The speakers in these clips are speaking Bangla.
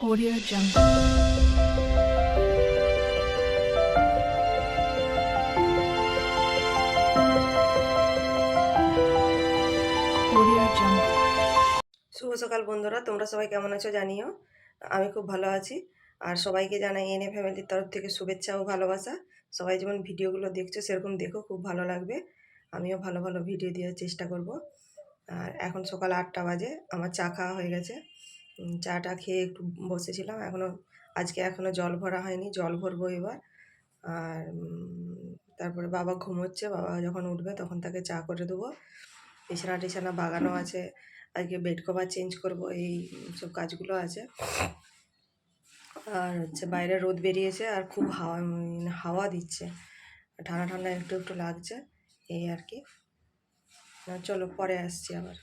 Audio Jungle. শুভ সকাল বন্ধুরা, তোমরা সবাই কেমন আছো জানিও? আমি খুব ভালো আছি। আর সবাইকে জানাই এনে ফ্যামিলির তরফ থেকে শুভেচ্ছা ও ভালোবাসা। সবাই যেমন ভিডিওগুলো দেখছ, সেরকম দেখো, খুব ভালো লাগবে। আমিও ভালো ভালো ভিডিও দেওয়ার চেষ্টা করব। আর এখন সকাল আটটা বাজে, আমার চা খাওয়া হয়ে গেছে। চাটা খেয়ে একটু বসেছিলাম। এখনও আজকে এখনও জল ভরা হয়নি, জল ভরবো এবার। আর তারপরে বাবা ঘুমোচ্ছে, বাবা যখন উঠবে তখন তাকে চা করে দেবো। বিছানা টিছানা বাগানো আছে, আজকে বেড কভার চেঞ্জ করব, এই সব কাজগুলো আছে। আর হচ্ছে বাইরে রোদ বেরিয়েছে আর খুব হাওয়া হাওয়া দিচ্ছে। ঠান্ডা ঠান্ডা একটু একটু লাগছে, এই আর কি। চলো পরে আসছি আবার।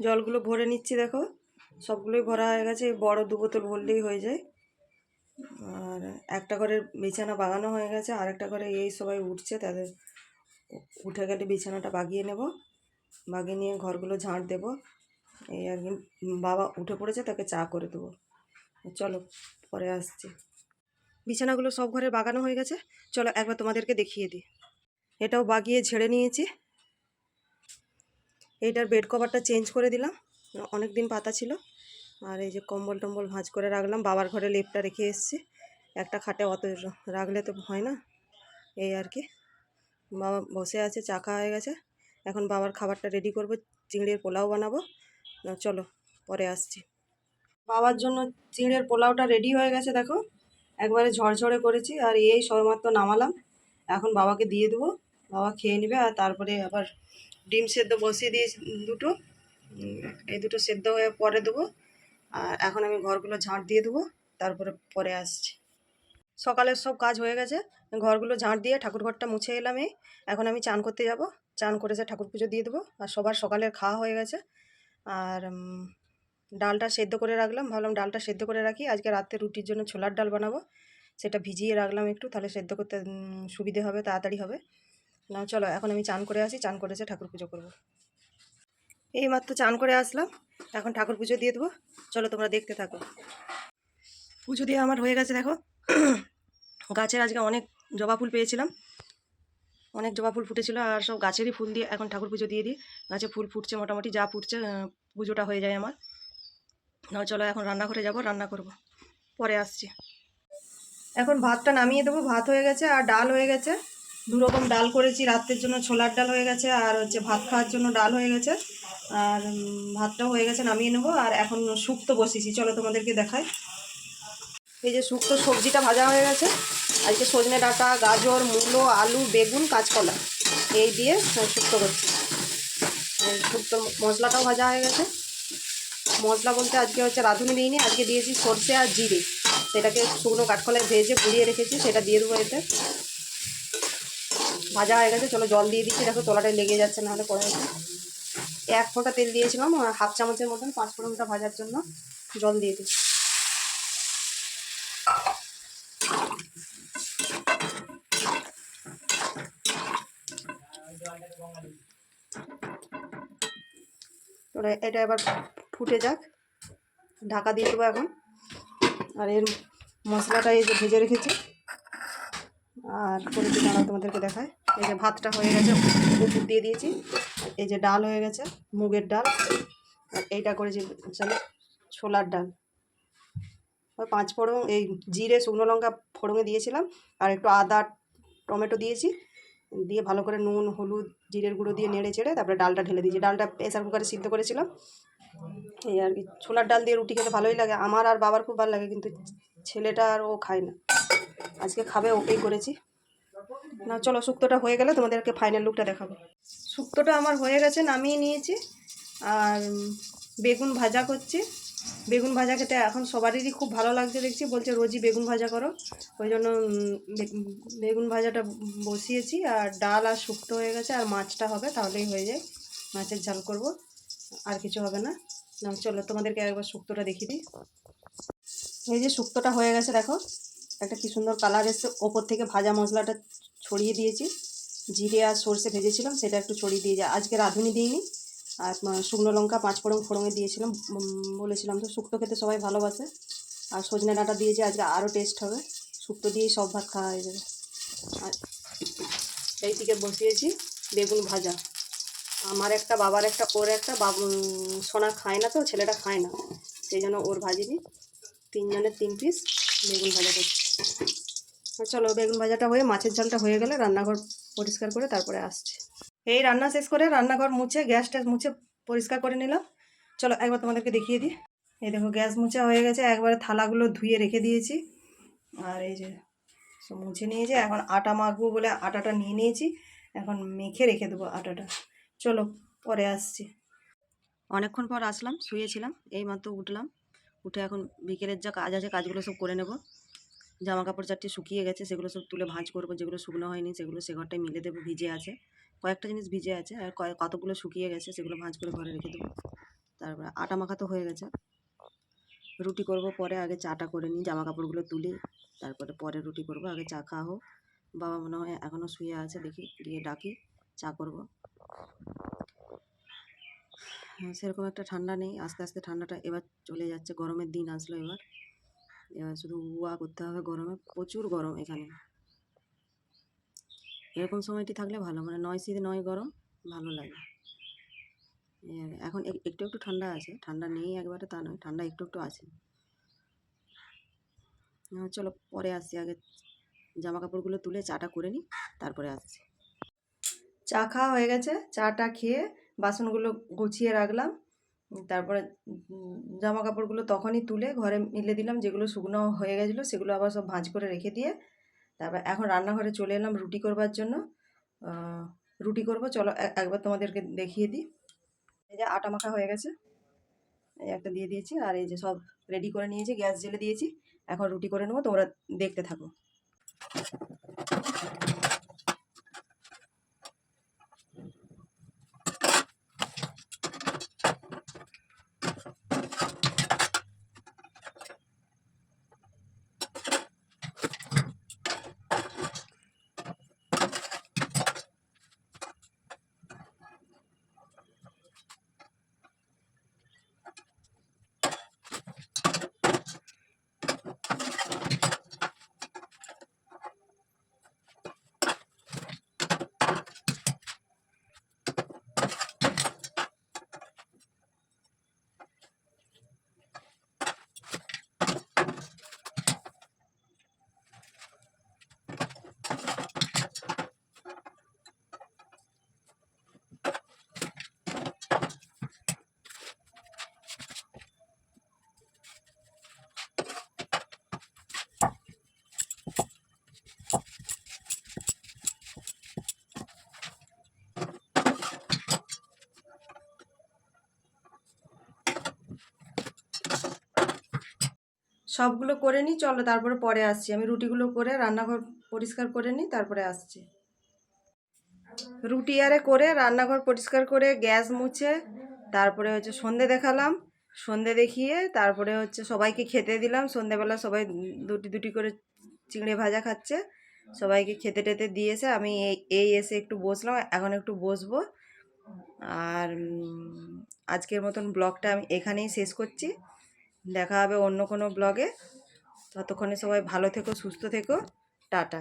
জলগুলো ভরে নিচ্ছি, দেখো। সবগুলোই ভরা হয়ে গেছে বড় দু বোতল ভরলেই হয়ে যায়। আর একটা ঘরে বিছানা বাগানো হয়ে গেছে, আর একটা ঘরে এই সবাই উঠছে, তাদের উঠে গেলে বিছানাটা বাগিয়ে নেব। বাগিয়ে নিয়ে ঘরগুলো ঝাঁট দেবো। এই কি, বাবা উঠে পড়েছে, তাকে চা করে দেবো। চলো, পরে আসছি। বিছানাগুলো সব ঘরে বাগানো হয়ে গেছে। চলো একবার তোমাদেরকে দেখিয়ে দিই। এটাও বাগিয়ে ঝেড়ে নিয়েছি। এইটার বেড কভারটা চেঞ্জ করে দিলাম। অনেক দিন পাতা ছিল। আর এই যে কম্বল টম্বল ভাঁজ করে রাখলাম, বাবার ঘরে লেপটা রেখে এসেছি। একটা খাটে অত রাখলে তো হয় না। এই আর কি। বাবা বসে আছে, চা খাওয়া হয়ে গেছে। এখন বাবার খাবারটা রেডি করব, চিংড়ির পোলাও বানাবো। চলো, পরে আসছি। বাবার জন্য চিংড়ের পোলাওটা রেডি হয়ে গেছে, দেখো। একবারে ঝরঝরে করেছি, আর এই সবেমাত্র নামালাম। এখন বাবাকে দিয়ে দেবো। বাবা খেয়ে নেবে, আর তারপরে আবার ডিম সেদ্ধ বসিয়ে দিয়ে দুটো। এই দুটো সেদ্ধ হয়ে পরে দেবো। আর এখন আমি ঘরগুলো ঝাঁট দিয়ে দেবো, তারপরে পরে আসছি। সকালের সব কাজ হয়ে গেছে, ঘরগুলো ঝাঁট দিয়ে ঠাকুর ঘরটা মুছে এলাম এই। এখন আমি চান করতে যাব, চান করে সে ঠাকুর পুজো দিয়ে দেবো। আর সবার সকালের খাওয়া হয়ে গেছে। আর ডালটা সেদ্ধ করে রাখলাম, ভাবলাম ডালটা সেদ্ধ করে রাখি। আজকে রাতে রুটির জন্য ছোলার ডাল বানাবো। সেটা ভিজিয়ে রাখলাম একটু, তাহলে সেদ্ধ করতে সুবিধে হবে, তাড়াতাড়ি হবে। না চলো, এখন আমি চান করে আসি, চান করে এসে ঠাকুর পুজো করব। এই মাত্র চান করে আসলাম। এখন ঠাকুর পুজো দিয়ে দেবো। চলো তোমরা দেখতে থাকো। পুজো দিয়ে আমার হয়ে গেছে, দেখো। গাছের আজকে অনেক জবা ফুল পেয়েছিলাম। অনেক জবা ফুল ফুটেছিল আর সব গাছেরই ফুল দিয়ে এখন ঠাকুর পুজো দিয়ে দিই। গাছে ফুল ফুটছে মোটামুটি, যা ফুটছে পুজোটা হয়ে যায় আমার। না চলো এখন রান্নাঘরে যাব, রান্না করব। পরে আসছি। এখন ভাতটা নামিয়ে দেবো। ভাত হয়ে গেছে আর ডাল হয়ে গেছে। দু রকম ডাল করেছি, রাত্রের জন্য ছোলার ডাল হয়ে গেছে আর হচ্ছে ভাত খাওয়ার জন্য ডাল হয়ে গেছে। আর ভাতটাও হয়ে গেছে, নামিয়ে নেব। আর এখন শুক্তো বসিয়েছি, চলো তোমাদেরকে দেখাই। এই যে শুক্তো সবজিটা ভাজা হয়ে গেছে। আজকে সজনে ডাঁটা, গাজর, মূলো, আলু, বেগুন, কাঁচকলা। এই দিয়ে শুক্তো করছি। শুক্তো মশলাটাও ভাজা হয়ে গেছে। মশলা বলতে আজকে হচ্ছে রাঁধুনি দিইনি, আজকে দিয়েছি সর্ষে আর জিরে। সেটাকে শুকনো কাঠকলায় ভেজে পুড়িয়ে রেখেছি, সেটা দিয়ে দেবো এতে। ভাজা হয়ে গেছে, চলো জল দিয়ে দিচ্ছি। দেখো তলাটায় লেগে যাচ্ছে, নাহলে যাচ্ছে এক ফোঁটা তেল দিয়েছিলাম হাফ চামচের মতন, পাঁচ ফোড়নটা ভাজার জন্য জল দিয়ে দিচ্ছি। এটা এবার ফুটে যাক। ঢাকা দিয়ে দেবো এখন। আর এর মশলাটা এই যে ভেজে রেখেছি। আর দাঁড়াও তোমাদেরকে দেখায় এই যে ভাতটা হয়ে গেছে, উপর দিয়ে দিয়েছি। এই যে ডাল হয়ে গেছে, মুগের ডাল। আর এইটা করেছি ছোলার ডাল। ওই পাঁচ ফোড়ন, এই জিরে, শুকনো লঙ্কা ফোড়নে দিয়েছিলাম। আর একটু আদা, টমেটো দিয়েছি। দিয়ে ভালো করে নুন, হলুদ, জিরের গুঁড়ো দিয়ে নেড়ে চেড়ে তারপরে ডালটা ঢেলে দিয়েছি। ডালটা প্রেসার কুকারে সিদ্ধ করেছিলাম। এই আর কি, ছোলার ডাল দিয়ে রুটি খেতে ভালোই লাগে। আমার আর বাবার খুব ভালো লাগে, কিন্তু ছেলেটা আর ও খায় না। আজকে খাবে, ওকেই করেছি। না, চলো শুক্তোটা হয়ে গেলে তোমাদেরকে ফাইনাল লুকটা দেখাবো। শুক্তোটা আমার হয়ে গেছে, নামিয়ে নিয়েছি। আর বেগুন ভাজা করছি। বেগুন ভাজা খেতে এখন সবারই খুব ভালো লাগছে দেখছি, বলছে রোজই বেগুন ভাজা করো। ওই জন্য বেগুন ভাজাটা বসিয়েছি, আর ডাল আর শুক্তো হয়ে গেছে, আর মাছটা হবে, তাহলেই হয়ে যায়। মাছের ঝাল করব, আর কিছু হবে না। না চলো তোমাদেরকে একবার শুক্তোটা দেখিয়ে দিই। এই যে শুক্তোটা হয়ে গেছে, দেখো। একটা কি সুন্দর কালার এসছে। ওপর থেকে ভাজা মশলাটা ছড়িয়ে দিয়েছি। জিরে আর সর্ষে ভেজেছিলাম, সেটা একটু ছড়িয়ে দিয়ে যায় আজকে রাঁধুনি দিইনি। আর শুকনো লঙ্কা, পাঁচ ফোড়ন ফোড়নে দিয়েছিলাম। বলেছিলাম তো, শুক্তো খেতে সবাই ভালোবাসে। আর সজনে ডাঁটা দিয়েছি, আজকে আরও টেস্ট হবে। শুক্তো দিয়েই সব ভাত খাওয়া হয়ে যাবে। আর এই দিকে বসিয়েছি বেগুন ভাজা। আমার একটা বাবার একটা, ওর একটা বাবু সোনা খায় না তো, ছেলেটা খায় না। সেই জন্য ওর ভাজিনি। তিনজনের তিন পিস বেগুন ভাজা করছি। চলো বেগুন ভাজাটা হয়ে মাছের ঝালটা হয়ে গেলে রান্নাঘর পরিষ্কার করে তারপরে আসছে। এই রান্না শেষ করে রান্নাঘর মুছে, গ্যাস ট্যাস মুছে পরিষ্কার করে নিলাম। চলো একবার তোমাদেরকে দেখিয়ে দিই। এই দেখো গ্যাস মুছা হয়ে গেছে, একবারে থালাগুলো ধুয়ে রেখে দিয়েছি। আর এই যে মুছে নিয়েছি, এখন আটা মাখবো বলে আটাটা নিয়ে নিয়েছি। এখন মেখে রেখে দেবো আটাটা। চলো পরে আসছি। অনেকক্ষণ পর আসলাম, শুয়েছিলাম, এই মাত্র উঠলাম। উঠে এখন বিকেলের যা কাজ আছে, কাজগুলো সব করে নেব। জামা কাপড় চারটে শুকিয়ে গেছে, সেগুলো সব তুলে ভাঁজ করব, যেগুলো শুকনো হয়নি, সেগুলো সে ঘরটায় মিলে দেবো, ভিজে আছে। কয়েকটা জিনিস ভিজে আছে, আর কতগুলো শুকিয়ে গেছে, সেগুলো ভাঁজ করে ঘরে রেখে দেবো। তারপরে আটা মাখা তো হয়ে গেছে। রুটি করব পরে, আগে চাটা করে নিই জামা কাপড়গুলো তুলি, তারপরে পরে রুটি করব, আগে চা খাওয়া হোক। বাবা মনে হয় এখনও শুয়ে আছে, দেখি, গিয়ে ডাকি, চা করব। সেরকম একটা ঠান্ডা নেই, আস্তে আস্তে ঠান্ডাটা এবার চলে যাচ্ছে, গরমের দিন আসলো এবার। এবার শুধু উয়া করতে হবে গরমে, প্রচুর গরম এখানে। এরকম সময়টি থাকলে ভালো মানে নয় শীত, নয় গরম, ভালো লাগে। এখন একটু একটু ঠান্ডা আছে, ঠান্ডা নেই একবারে তা নয়, ঠান্ডা একটু একটু আছে। চলো পরে আসছি আগে জামা কাপড়গুলো তুলে চাটা করে নিই, তারপরে আসছি। চা খাওয়া হয়ে গেছে, চাটা খেয়ে বাসনগুলো গুছিয়ে রাখলাম। তারপরে জামা কাপড়গুলো তখনই তুলে ঘরে মিলে দিলাম, যেগুলো শুকনো হয়ে গেছিল সেগুলো আবার সব ভাঁজ করে রেখে দিয়ে তারপর এখন রান্নাঘরে চলে এলাম রুটি করবার জন্য। রুটি করব, চলো একবার তোমাদেরকে দেখিয়ে দিই। এই যে আটা মাখা হয়ে গেছে, এই একটা দিয়ে দিয়েছি আর এই যে সব রেডি করে নিয়েছি, গ্যাস জেলে দিয়েছি। এখন রুটি করে নেব, তোমরা দেখতে থাকো। সবগুলো করে নিই, চলো তারপরে পরে আসছি। আমি রুটিগুলো করে, রান্নাঘর পরিষ্কার করে নিই, তারপরে আসছি। রুটি আরে করে, রান্নাঘর পরিষ্কার করে, গ্যাস মুছে, তারপরে হচ্ছে সন্ধে দেখালাম। সন্ধে দেখিয়ে তারপরে হচ্ছে সবাইকে খেতে দিলাম। সন্ধেবেলা সবাই দুটি দুটি করে চিংড়ি ভাজা খাচ্ছে। সবাইকে খেতে টেতে দিয়েছে। আমি এই এসে একটু বসলাম, এখন একটু বসবো। আর আজকের মতন ব্লগটা আমি এখানেই শেষ করছি। দেখা হবে অন্য কোনো ব্লগে ততক্ষণে সবাই ভালো থেকো সুস্থ থেকো। টাটা।